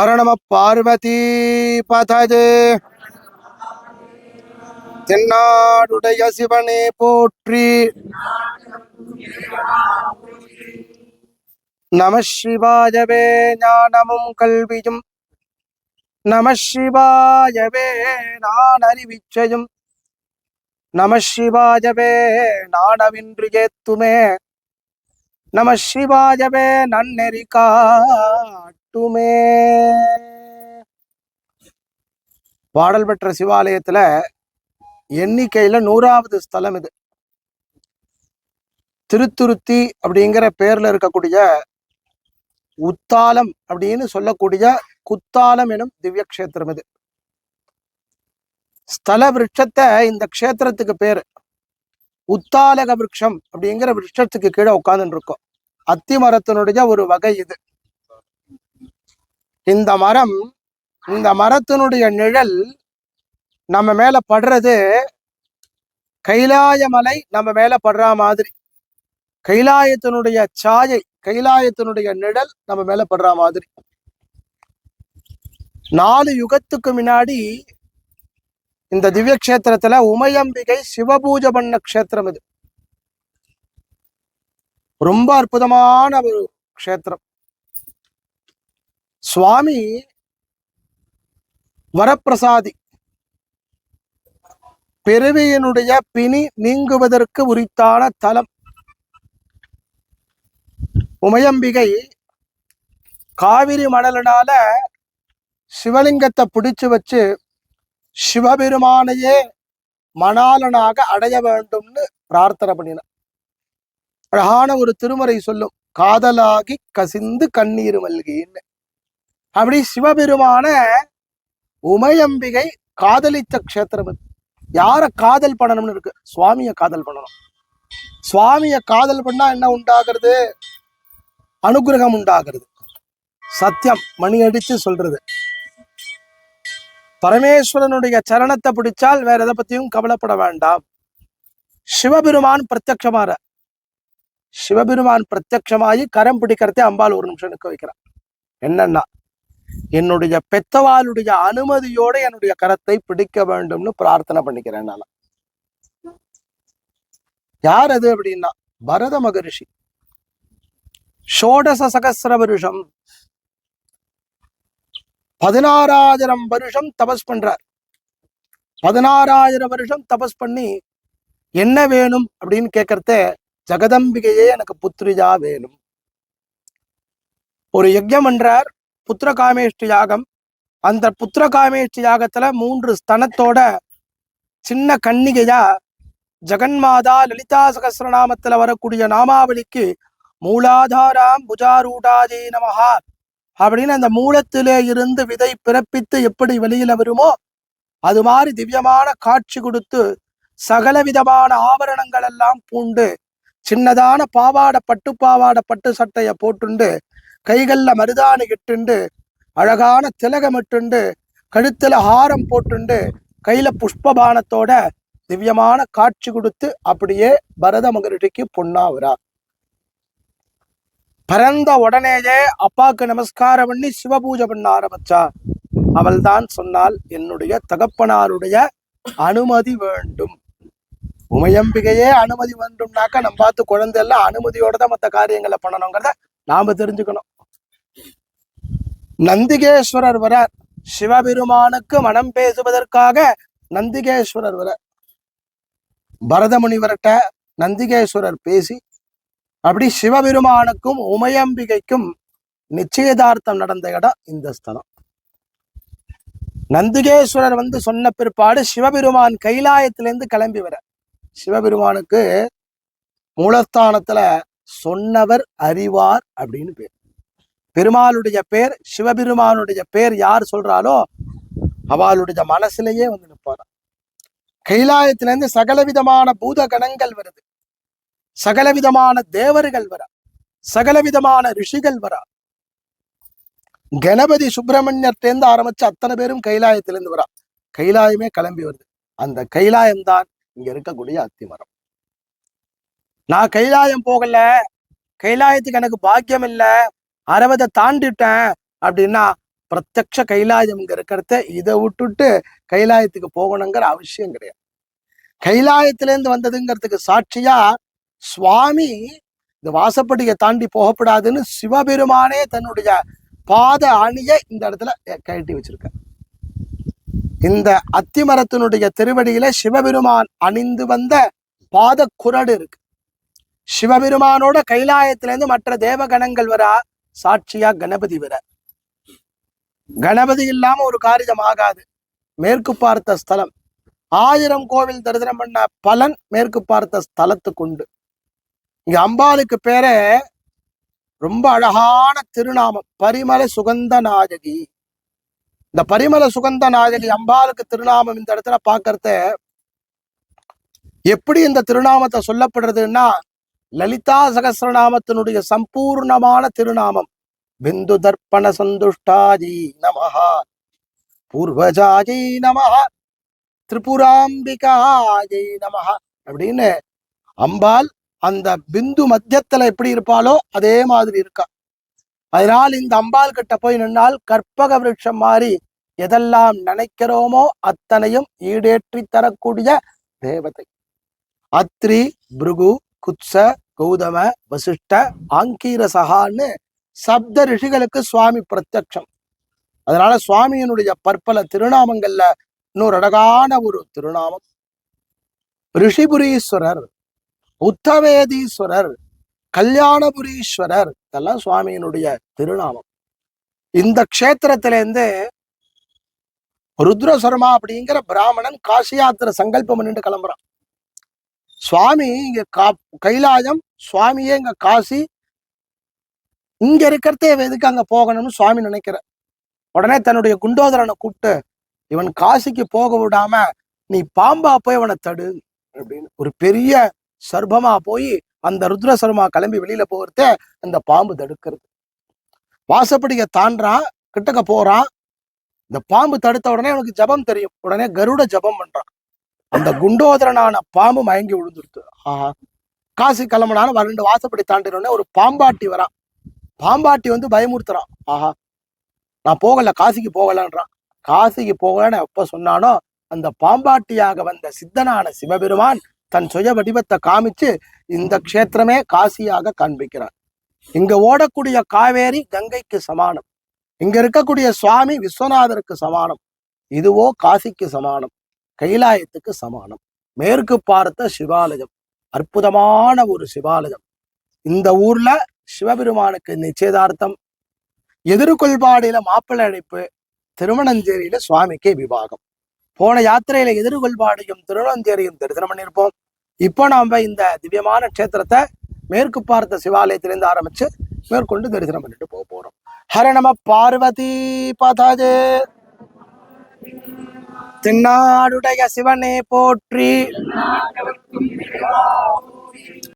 ஹர நம பார்வதி பதது தென்னாடுடைய சிவனே போற்றி. நம சிவாயவே ஞானமும் கல்வியும். நம சிவாயவே நான் அறிவிச்சையும். நம சிவாயவே நாணவின்றி ஏத்துமே. நம சிவாயவே நன்னெறி மட்டுமே பாடல் பெற்ற சிவாலயத்துல எண்ணிக்கையில நூறாவது ஸ்தலம் இது. திருத்துருத்தி அப்படிங்கிற பேர்ல இருக்கக்கூடிய உத்தாலம் அப்படின்னு சொல்லக்கூடிய குத்தாலம் எனும் திவ்ய கஷேத்திரம் இது. ஸ்தல விருட்சத்தை இந்த க்ஷேத்திரத்துக்கு பேரு. உத்தாலக விருட்சம் அப்படிங்கிற விருட்சத்துக்கு கீழே உட்காந்துருக்கோம் அத்தி மரத்தினுடைய ஒரு வகை இது. இந்த மரம் இந்த மரத்தினுடைய நிழல் நம்ம மேல படுறது கைலாய மலை நம்ம மேல படுற மாதிரி. கைலாயத்தினுடைய சாயை கைலாயத்தினுடைய நிழல் நம்ம மேல படுற மாதிரி. நாலு யுகத்துக்கு முன்னாடி இந்த திவ்ய கஷேத்திரத்துல உமையம்பிகை சிவபூஜை பண்ண க்ஷேத்திரம் இது. ரொம்ப அற்புதமான ஒரு க்ஷேத்திரம். சுவாமி வரப்பிரசாதி. பிறவியினுடைய பிணி நீங்குவதற்கு உரித்தான தலம். உமையம்பிகை காவிரி மணலினால சிவலிங்கத்தை பிடிச்சு வச்சு சிவபெருமானையே மணாலனாக அடைய வேண்டும்னு பிரார்த்தனை பண்ணின அழகான ஒரு திருமறை சொல்லும் காதலாகி கசிந்து கண்ணீர் மல்கின்னு. அப்படி சிவபெருமான உமையம்பிகை காதலித்த க்ஷேத்திரம் யாரை யார காதல் பண்ணணும்னு இருக்கு? சுவாமிய காதல் பண்ணணும். சுவாமிய காதல் பண்ணா என்ன உண்டாகிறது? அனுகிரகம் உண்டாகிறது. சத்தியம் மணி அடிச்சு சொல்றது. பரமேஸ்வரனுடைய சரணத்தை பிடிச்சால் வேற எதை பத்தியும் கவலைப்பட வேண்டாம். சிவபெருமான் பிரத்யமாற. சிவபெருமான் பிரத்யமாயி கரம் பிடிக்கிறதே அம்பாள் ஒரு நிமிஷம் நிற்க வைக்கிறான் என்னன்னா என்னுடைய பெத்தவாளுடைய அனுமதியோட என்னுடைய கரத்தை பிடிக்க வேண்டும்னு பிரார்த்தனை பண்ணிக்கிறேன் நான். யார் அது அப்படின்னா பரத மகரிஷி. ஷோடச சகசிர வருஷம். பதினாறாயிரம் வருஷம் தபஸ் பண்றார். பதினாறாயிரம் வருஷம் தபஸ் பண்ணி என்ன வேணும் அப்படின்னு கேட்கறத ஜெகதம்பிகையே எனக்கு புத்திரிஜா வேணும். ஒரு யஜ்யம் பண்றார் புத்திர காமேஷ்டி யாகம். அந்த புத்திர காமேஷ்டி யாகத்துல மூன்று ஸ்தனத்தோட சின்ன கன்னிகையா ஜெகன்மாதா லலிதா சகசிரநாமத்துல வரக்கூடிய நாமாவளிக்கு மூலாதாராம் புஜாரூடாஜே நமஹா அப்படின்னு அந்த மூலத்திலே இருந்து விதை பிறப்பித்து எப்படி வெளியில வருமோ அது மாதிரி திவ்யமான காட்சி கொடுத்து சகல விதமான ஆபரணங்கள் எல்லாம் பூண்டு சின்னதான பாவாட பட்டு பாவாட பட்டு சட்டையை போட்டுண்டு கைகள்ல மருதாணி இட்டுண்டு அழகான திலகமிட்டுண்டு கழுத்துல ஹாரம் போட்டுண்டு கையில புஷ்பபானத்தோட திவ்யமான காட்சி கொடுத்து அப்படியே பரத மகரிஷிக்கு பொன்னாவரா பிறந்த உடனேயே அப்பாக்கு நமஸ்காரம் பண்ணி சிவபூஜை பண்ண ஆரம்பிச்சா. அவள் தான் சொன்னால் என்னுடைய தகப்பனாருடைய அனுமதி வேண்டும். உமையம்பிகையே அனுமதி வேண்டும்னாக்கா நம்ம பார்த்து குழந்தை எல்லாம் அனுமதியோட தான் மற்ற காரியங்களை பண்ணணுங்கிறத நாம தெரிஞ்சுக்கணும். நந்திகேஸ்வரர் வரார். சிவபெருமானுக்கு மனம் பேசுவதற்காக நந்திகேஸ்வரர் வர பரதமுனிவர்கிட்ட நந்திகேஸ்வரர் பேசி அப்படி சிவபெருமானுக்கும் உமையம்பிகைக்கும் நிச்சயதார்த்தம் நடந்த இடம் இந்த ஸ்தலம். நந்திகேஸ்வரர் வந்து சொன்ன பிற்பாடு சிவபெருமான் கைலாயத்திலேருந்து கிளம்பி வர சிவபெருமானுக்கு மூலஸ்தானத்துல சொன்னவர் அறிவார் அப்படின்னு பேர். பெருமாளுடைய பேர் சிவபெருமானுடைய பேர் யார் சொல்றாலோ அவளுடைய மனசுலயே வந்து நிற்பாராம். கைலாயத்திலேருந்து சகலவிதமான பூத கணங்கள் வருது. சகலவிதமான தேவர்கள் வர. சகலவிதமான ரிஷிகள் வரா. கணபதி சுப்பிரமணியர்டேந்து ஆரம்பிச்சு அத்தனை பேரும் கைலாயத்திலிருந்து வரா. கைலாயமே கிளம்பி வருது. அந்த கைலாயம்தான் இங்க இருக்கக்கூடிய அத்திமரம். நான் கைலாயம் போகல. கைலாயத்துக்கு எனக்கு பாக்கியம் இல்லை. அறுபதை தாண்டிட்டேன் அப்படின்னா பிரத்யக்ஷ கைலாயம் இருக்கிறத இதை விட்டுட்டு கைலாயத்துக்கு போகணுங்கிற அவசியம் கிடையாது. கைலாயத்திலேருந்து வந்ததுங்கிறதுக்கு சாட்சியா சுவாமி இந்த வாசப்படியை தாண்டி போகப்படாதுன்னு சிவபெருமானே தன்னுடைய பாத அணியை இந்த இடத்துல கழட்டி வச்சிருக்க இந்த அத்திமரத்தினுடைய திருவடியில சிவபெருமான் அணிந்து வந்த பாத குரடு இருக்கு. சிவபெருமானோட கைலாயத்திலேருந்து மற்ற தேவகணங்கள் வரா சாட்சியா கணபதி வர. கணபதி இல்லாம ஒரு காரியம் ஆகாது. மேற்கு பார்த்த ஸ்தலம். ஆயிரம் கோவில் தரிசனம் பண்ண பலன் மேற்கு பார்த்த ஸ்தலத்துக்கு உண்டு. இங்க அம்பாளுக்கு பேரே ரொம்ப அழகான திருநாமம். பரிமள சுகந்த நாயகி. இந்த பரிமள சுகந்த நாயகி அம்பாளுக்கு திருநாமம் இந்த இடத்துல பாக்குறத எப்படி இந்த திருநாமத்தை சொல்லப்படுறதுன்னா லலிதா சகசிரநாமத்தினுடைய சம்பூர்ணமான திருநாமம். பிந்து தர்ப்பண சந்துஷ்டாஜி நமஹா. பூர்வஜாஜி நமஹா. திரிபுராம்பிகாஜை நமஹா. அப்படின்னு அம்பாள் அந்த பிந்து மத்தியத்துல எப்படி இருப்பாளோ அதே மாதிரி இருக்கா. அதனால் இந்த அம்பாள் கிட்ட போய் நின்னால் கற்பக விருட்சம் மாதிரி எதெல்லாம் நினைக்கிறோமோ அத்தனையும் ஈடேற்றி தரக்கூடிய தேவதை. அத்ரி பிருகு குத்ச கௌதம வசிஷ்ட ஆங்கீரசகான்னு சப்த ரிஷிகளுக்கு சுவாமி பிரத்யக்ஷம். அதனால சுவாமியினுடைய பற்பல திருநாமங்கள்ல இன்னொரு அழகான ஒரு திருநாமம். ரிஷிபுரீஸ்வரர் உத்தவேதீஸ்வரர் கல்யாணபுரீஸ்வரர் இதெல்லாம் சுவாமியினுடைய திருநாமம். இந்த க்ஷேத்திரத்திலேருந்து ருத்ரஸ்வரமா அப்படிங்கிற பிராமணன் காசி யாத்திரை சங்கல்பம் பண்ணிட்டு கிளம்புறான். சுவாமி இங்க கா கைலாயம் சுவாமியே இங்க காசி. இங்க இருக்கிறதே இவன் எதுக்கு அங்க போகணும்னு சுவாமி நினைக்கிற உடனே தன்னுடைய குண்டோதரனை கூப்பிட்டு இவன் காசிக்கு போக விடாம நீ பாம்பா போய் அவனை தடு அப்படின்னு. ஒரு பெரிய சர்பமா போய் அந்த ருத்ர சர்மா கிளம்பி வெளியில போகிறத அந்த பாம்பு தடுக்கிறது. வாசப்படிய தாண்டான் கிட்டக்க போறான். இந்த பாம்பு தடுத்த உடனே அவனுக்கு ஜபம் தெரியும். உடனே கருட ஜபம் பண்றான். அந்த குண்டோதரனான பாம்பு மயங்கி விழுந்துருது ஆஹா காசி கிளம்புனாலும் வரண்டு வாசப்படி தாண்டினோடனே ஒரு பாம்பாட்டி வரான் பாம்பாட்டி வந்து பயமுறுத்துறான் ஆஹா நான் போகல காசிக்கு போகலன்றான். காசிக்கு போகலன்னு எப்ப சொன்னானோ அந்த பாம்பாட்டியாக வந்த சித்தனான சிவபெருமான் தன் சுய வடிவத்தை காமிச்சு இந்த க்ஷேத்திரமே காசியாக காண்பிக்கிறான் இங்க ஓடக்கூடிய காவேரி கங்கைக்கு சமானம். இங்க இருக்கக்கூடிய சுவாமி விஸ்வநாதருக்கு சமானம். இதுவோ காசிக்கு சமானம். கைலாயத்துக்கு சமானம். மேற்கு பார்த்த சிவாலயம் அற்புதமான ஒரு சிவாலயம். இந்த ஊர்ல சிவபெருமானுக்கு நிச்சயதார்த்தம் எதிர்கொள்பாடியில மாப்பிள்ளை அழைப்பு திருமணஞ்சேரியில சுவாமிக்கு விவாகம். போன யாத்திரையில எதிர்கொள்பாடியும் திருவண்ணஞ்சேரியும் தரிசனம் பண்ணியிருப்போம். இப்போ நாம இந்த திவ்யமான க்ஷேத்திரத்தை மேற்கு பார்த்த சிவாலயத்திலிருந்து ஆரம்பிச்சு மேற்கொண்டு தரிசனம் பண்ணிட்டு போக போறோம். ஹர நம பார்வதி பதஜே. தென்னாடுடைய சிவனே போற்றி.